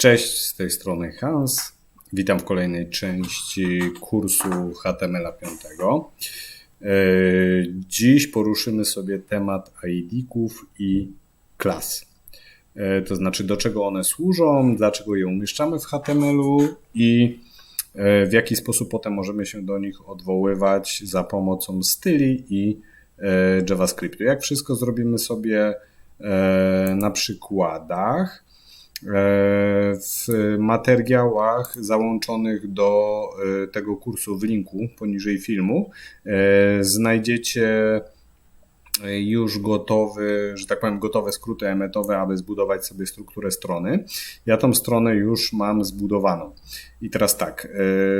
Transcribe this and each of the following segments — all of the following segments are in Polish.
Cześć, z tej strony Hans. Witam w kolejnej części kursu HTML 5. E, dziś poruszymy sobie temat ID-ków i klas. E, to znaczy, do czego one służą, dlaczego je umieszczamy w HTML-u i e, w jaki sposób potem możemy się do nich odwoływać za pomocą styli i JavaScriptu. Jak wszystko zrobimy sobie na przykładach. E, w materiałach załączonych do e, tego kursu w linku poniżej filmu e, znajdziecie już gotowy, że tak powiem, gotowe skróty emetowe, aby zbudować sobie strukturę strony. Ja tą stronę już mam zbudowaną. I teraz tak,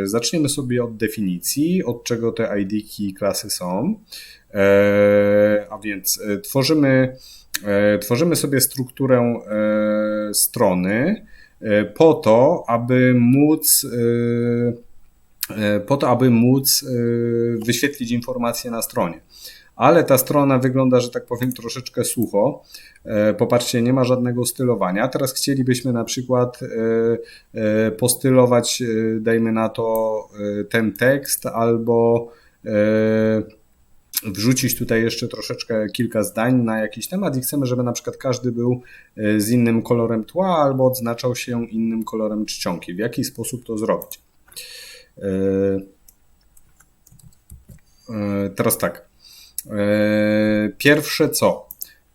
zaczniemy sobie od definicji, od czego te ID i klasy są. A więc tworzymy E, tworzymy sobie strukturę e, strony e, po to, aby móc po to, aby móc wyświetlić informacje na stronie. Ale ta strona wygląda, że tak powiem, troszeczkę sucho. Popatrzcie, nie ma żadnego stylowania. Teraz chcielibyśmy na przykład postylować, dajmy na to, ten tekst albo wrzucić tutaj jeszcze troszeczkę kilka zdań na jakiś temat i chcemy, żeby na przykład każdy był e, z innym kolorem tła albo odznaczał się innym kolorem czcionki. W jaki sposób to zrobić? E, e, teraz tak. Pierwsze co?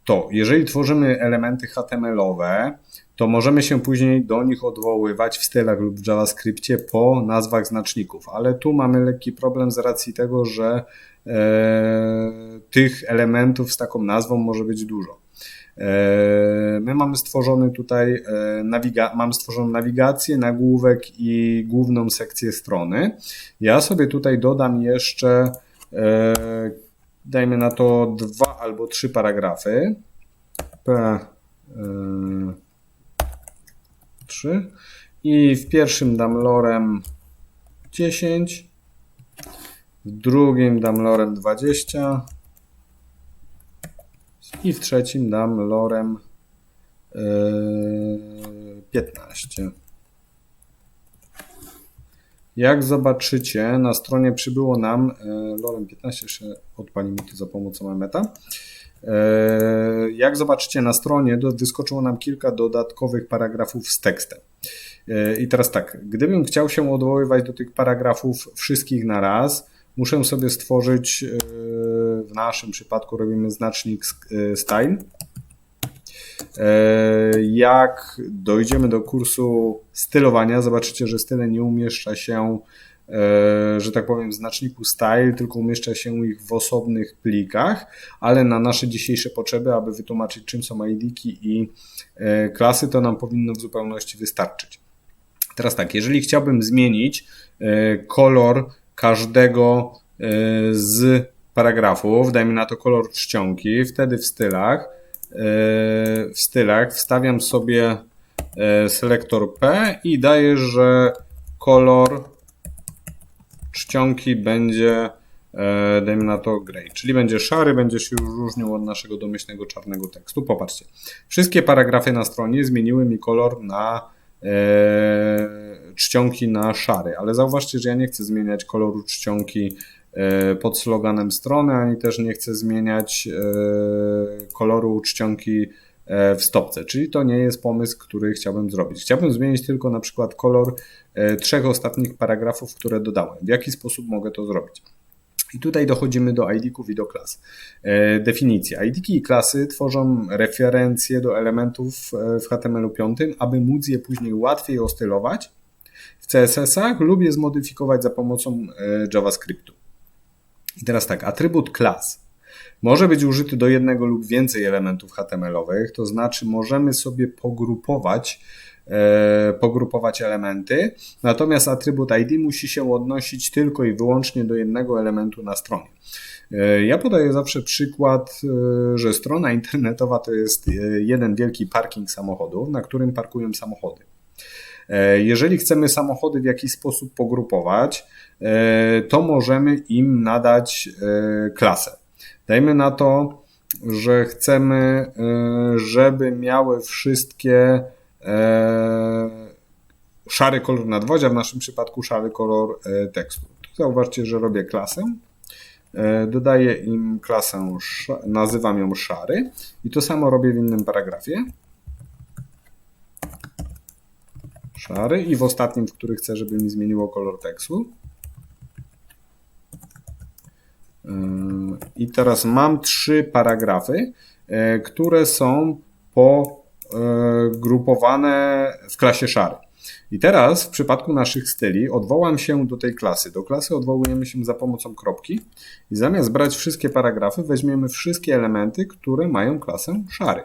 To jeżeli tworzymy elementy HTML-owe, to możemy się później do nich odwoływać w stylach lub w JavaScriptie po nazwach znaczników, ale tu mamy lekki problem z racji tego, że e, tych elementów z taką nazwą może być dużo. E, my mamy stworzony tutaj e, nawiga mamy stworzoną nawigację, nagłówek i główną sekcję strony. Ja sobie tutaj dodam jeszcze, e, dajmy na to dwa albo trzy paragrafy. P, e, 3 i w pierwszym dam lorem 10, w drugim dam lorem 20 i w trzecim dam lorem 15. Yy, Jak zobaczycie, na stronie przybyło nam yy, lorem 15, jeszcze odpalimy to za pomocą emeta. E, jak zobaczycie na stronie, wyskoczyło nam kilka dodatkowych paragrafów z tekstem. E, I teraz tak, gdybym chciał się odwoływać do tych paragrafów wszystkich na raz, muszę sobie stworzyć, e, w naszym przypadku robimy znacznik style. Jak dojdziemy do kursu stylowania, zobaczycie, że style nie umieszcza się że tak powiem, znaczniku style, tylko umieszcza się ich w osobnych plikach, ale na nasze dzisiejsze potrzeby, aby wytłumaczyć czym są ID-ki i e, klasy, to nam powinno w zupełności wystarczyć. Teraz tak, jeżeli chciałbym zmienić e, kolor każdego z paragrafów, dajmy na to kolor czcionki, wtedy w stylach, w stylach wstawiam sobie selektor P i daję, że kolor czcionki będzie, e, dajmy na to, grey, czyli będzie szary, będzie się już różnił od naszego domyślnego czarnego tekstu. Popatrzcie, wszystkie paragrafy na stronie zmieniły mi kolor na e, czcionki na szary, ale zauważcie, że ja nie chcę zmieniać koloru czcionki e, pod sloganem strony, ani też nie chcę zmieniać koloru czcionki w stopce, czyli to nie jest pomysł, który chciałbym zrobić. Chciałbym zmienić tylko na przykład kolor E, trzech ostatnich paragrafów, które dodałem. W jaki sposób mogę to zrobić? I tutaj dochodzimy do ID-ków i do klas. E, definicja. id i klasy tworzą referencje do elementów e, w HTML5, aby móc je później łatwiej ostylować w CSS-ach lub je zmodyfikować za pomocą JavaScriptu. I teraz tak, atrybut klas może być użyty do jednego lub więcej elementów HTML-owych, to znaczy możemy sobie pogrupować E, pogrupować elementy, natomiast atrybut ID musi się odnosić tylko i wyłącznie do jednego elementu na stronie. E, ja podaję zawsze przykład, e, że strona internetowa to jest jeden wielki parking samochodów, na którym parkują samochody. Jeżeli chcemy samochody w jakiś sposób pogrupować, to możemy im nadać klasę. Dajmy na to, że chcemy, żeby miały wszystkie E, szary kolor nadwozia, w naszym przypadku szary kolor e, tekstu. Tu zauważcie, że robię klasę. Dodaję im klasę, nazywam ją szary i to samo robię w innym paragrafie. Szary i w ostatnim, w którym chcę, żeby mi zmieniło kolor tekstu. I teraz mam trzy paragrafy, e, które są pogrupowane w klasie szary. I teraz w przypadku naszych styli odwołam się do tej klasy. Do klasy odwołujemy się za pomocą kropki i zamiast brać wszystkie paragrafy, weźmiemy wszystkie elementy, które mają klasę szary.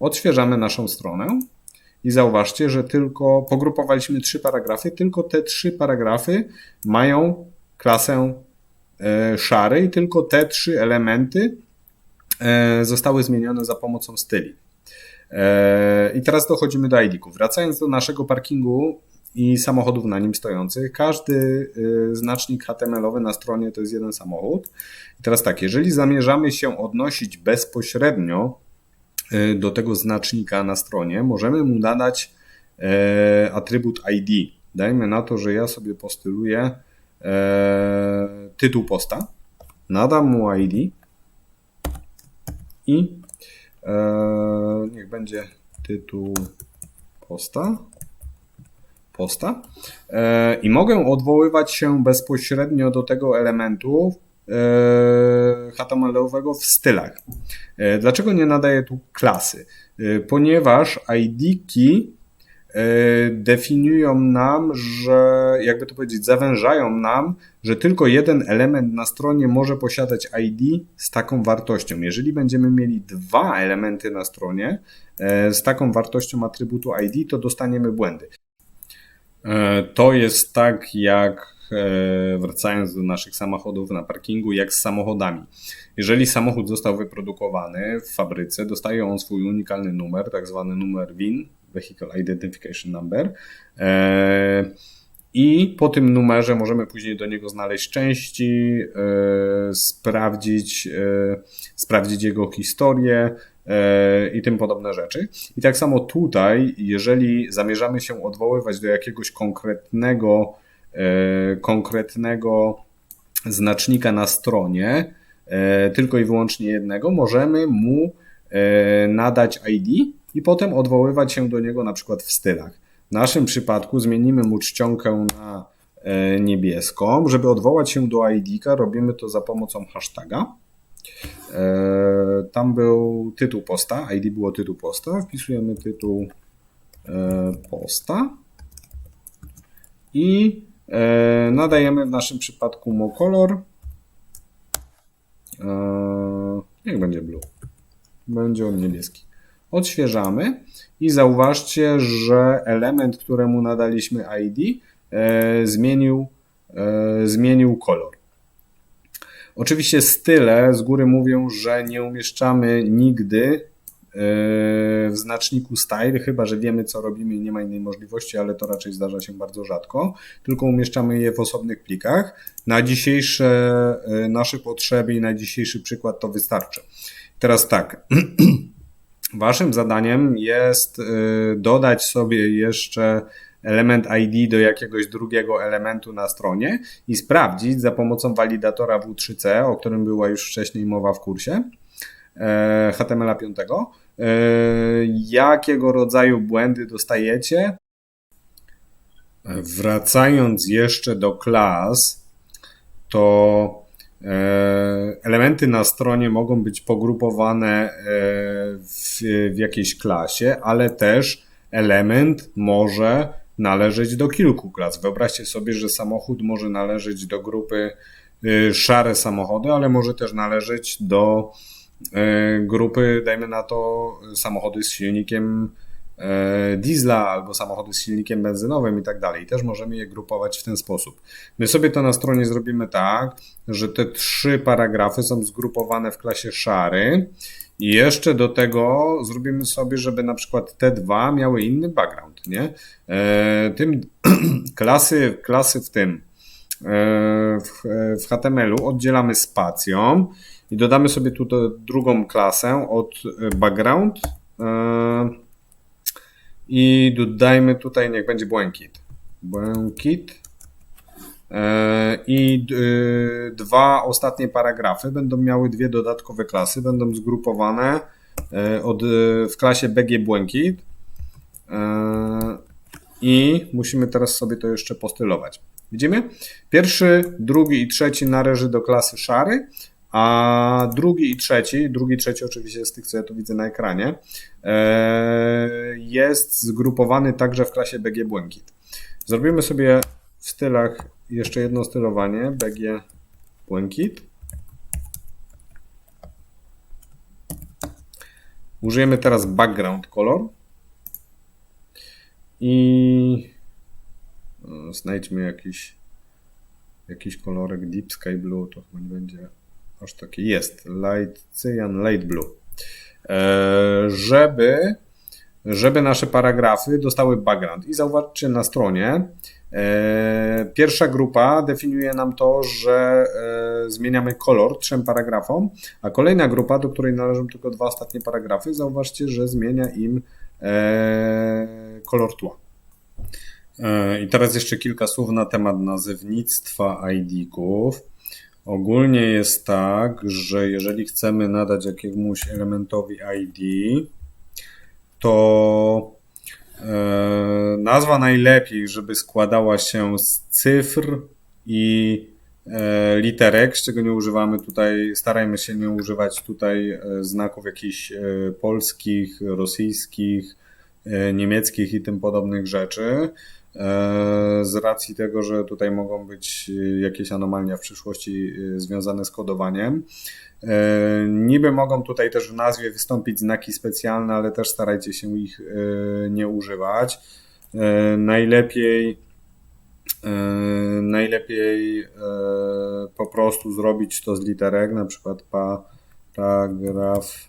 Odświeżamy naszą stronę i zauważcie, że tylko pogrupowaliśmy trzy paragrafy, tylko te trzy paragrafy mają klasę e, szary i tylko te trzy elementy e, zostały zmienione za pomocą styli. E, I teraz dochodzimy do ID-ków. Wracając do naszego parkingu i samochodów na nim stojących, każdy znacznik HTML-owy na stronie to jest jeden samochód. I teraz tak, jeżeli zamierzamy się odnosić bezpośrednio do tego znacznika na stronie, możemy mu nadać atrybut ID. Dajmy na to, że ja sobie postyluję e, tytuł posta, nadam mu ID i e, niech będzie tytuł posta. Posta. E, I mogę odwoływać się bezpośrednio do tego elementu e, HTML-owego w stylach. E, Dlaczego nie nadaję tu klasy? E, Ponieważ ID-ki e, definiują nam, że jakby to powiedzieć, zawężają nam, że tylko jeden element na stronie może posiadać ID z taką wartością. Jeżeli będziemy mieli dwa elementy na stronie e, z taką wartością atrybutu ID, to dostaniemy błędy. E, To jest tak jak e, wracając do naszych samochodów na parkingu, jak z samochodami. Jeżeli samochód został wyprodukowany w fabryce, dostaje on swój unikalny numer, tak zwany numer WIN, Vehicle Identification Number. E, I po tym numerze możemy później do niego znaleźć części, e, sprawdzić, e, sprawdzić jego historię i tym podobne rzeczy. I tak samo tutaj, jeżeli zamierzamy się odwoływać do jakiegoś konkretnego, konkretnego znacznika na stronie, tylko i wyłącznie jednego, możemy mu nadać ID i potem odwoływać się do niego na przykład w stylach. W naszym przypadku zmienimy mu czcionkę na e, niebieską. Żeby odwołać się do ID-ka, robimy to za pomocą hashtaga. E, Tam był tytuł posta, ID było tytuł posta, wpisujemy tytuł e, posta i nadajemy w naszym przypadku mu kolor. Niech będzie blue. Będzie on niebieski. Odświeżamy i zauważcie, że element, któremu nadaliśmy ID, e, zmienił, e, zmienił kolor. Oczywiście style z góry mówią, że nie umieszczamy nigdy e, w znaczniku style, chyba że wiemy co robimy i nie ma innej możliwości, ale to raczej zdarza się bardzo rzadko, tylko umieszczamy je w osobnych plikach. Na dzisiejsze e, nasze potrzeby i na dzisiejszy przykład to wystarczy. Teraz tak. Waszym zadaniem jest y, dodać sobie jeszcze element ID do jakiegoś drugiego elementu na stronie i sprawdzić za pomocą walidatora W3C, o którym była już wcześniej mowa w kursie e, HTML 5, e, jakiego rodzaju błędy dostajecie. Wracając jeszcze do klas, to E, Elementy na stronie mogą być pogrupowane e, w, w jakiejś klasie, ale też element może należeć do kilku klas. Wyobraźcie sobie, że samochód może należeć do grupy e, szare samochody, ale może też należeć do e, grupy, dajmy na to, samochody z silnikiem e, diesla albo samochody z silnikiem benzynowym i tak dalej. Też możemy je grupować w ten sposób. My sobie to na stronie zrobimy tak, że te trzy paragrafy są zgrupowane w klasie szary i jeszcze do tego zrobimy sobie, żeby na przykład te dwa miały inny background, nie? E, tym klasy, klasy w tym e, w, w HTML-u oddzielamy spacją i dodamy sobie tu drugą klasę od background. E, i dodajmy tutaj, niech będzie błękit. Błękit. E, I y, dwa ostatnie paragrafy będą miały dwie dodatkowe klasy, będą zgrupowane e, od, w klasie BG Błękit. E, I musimy teraz sobie to jeszcze postylować. Widzimy? Pierwszy, drugi i trzeci należy do klasy szary, a drugi i trzeci, drugi i trzeci oczywiście z tych, co ja tu widzę na ekranie, jest zgrupowany także w klasie BG Błękit. Zrobimy sobie w stylach jeszcze jedno stylowanie, BG Błękit. Użyjemy teraz background color i znajdźmy jakiś jakiś kolorek Deep Sky Blue, to chyba nie będzie aż taki. Jest, Light Cyan, Light Blue. E, żeby, żeby nasze paragrafy dostały background. I zauważcie na stronie, e, pierwsza grupa definiuje nam to, że e, zmieniamy kolor trzem paragrafom, a kolejna grupa, do której należą tylko dwa ostatnie paragrafy, zauważcie, że zmienia im kolor tła. I teraz jeszcze kilka słów na temat nazewnictwa ID-ków. Ogólnie jest tak, że jeżeli chcemy nadać jakiemuś elementowi ID, to e, nazwa najlepiej, żeby składała się z cyfr i e, literek, z czego nie używamy tutaj, starajmy się nie używać tutaj e, znaków jakichś polskich, rosyjskich, niemieckich i tym podobnych rzeczy. E, z racji tego, że tutaj mogą być jakieś anomalia w przyszłości e, związane z kodowaniem. E, niby mogą tutaj też w nazwie wystąpić znaki specjalne, ale też starajcie się ich nie używać. Najlepiej najlepiej po prostu zrobić to z literek, na przykład paragraf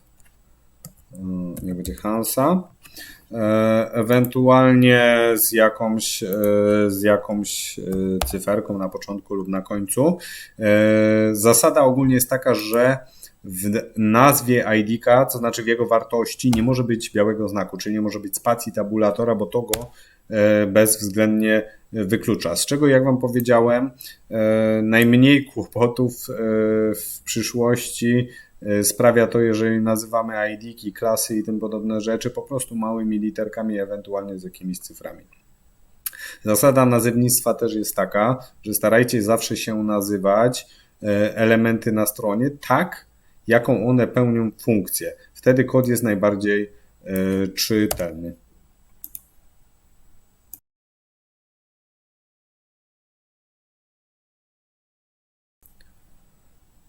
nie będzie Hansa E, ewentualnie z jakąś, e, z jakąś e, cyferką na początku lub na końcu. Zasada ogólnie jest taka, że w nazwie ID, to znaczy w jego wartości, nie może być białego znaku, czyli nie może być spacji tabulatora, bo to go bezwzględnie wyklucza. Z czego, jak Wam powiedziałem, najmniej kłopotów w przyszłości E, sprawia to, jeżeli nazywamy ID-ki, klasy i tym podobne rzeczy po prostu małymi literkami, ewentualnie z jakimiś cyframi. Zasada nazewnictwa też jest taka, że starajcie zawsze się nazywać e, elementy na stronie tak, jaką one pełnią funkcję. Wtedy kod jest najbardziej e, czytelny.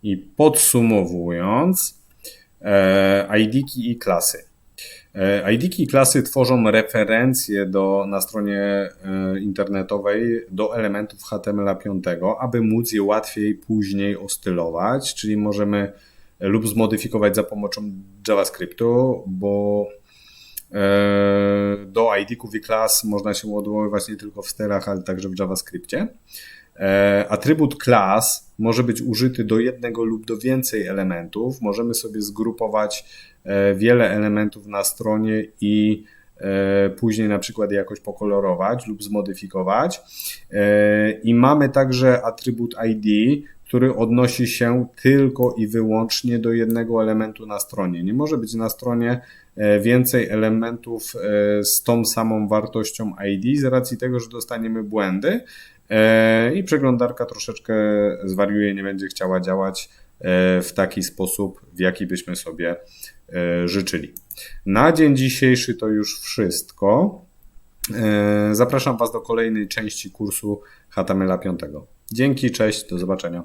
I podsumowując, e, ID-ki i klasy. E, ID-ki i klasy tworzą referencje do, na stronie e, internetowej do elementów HTML5, aby móc je łatwiej później ostylować, czyli możemy lub zmodyfikować za pomocą JavaScriptu, bo do ID-ków i klas można się odwoływać nie tylko w stylach, ale także w JavaScriptie. E, atrybut class może być użyty do jednego lub do więcej elementów. Możemy sobie zgrupować e, wiele elementów na stronie i e, później na przykład jakoś pokolorować lub zmodyfikować. I mamy także atrybut ID, który odnosi się tylko i wyłącznie do jednego elementu na stronie. Nie może być na stronie więcej elementów z tą samą wartością ID z racji tego, że dostaniemy błędy. E, i przeglądarka troszeczkę zwariuje, nie będzie chciała działać e, w taki sposób, w jaki byśmy sobie e, życzyli. Na dzień dzisiejszy to już wszystko. Zapraszam Was do kolejnej części kursu HTML 5. Dzięki, cześć, do zobaczenia.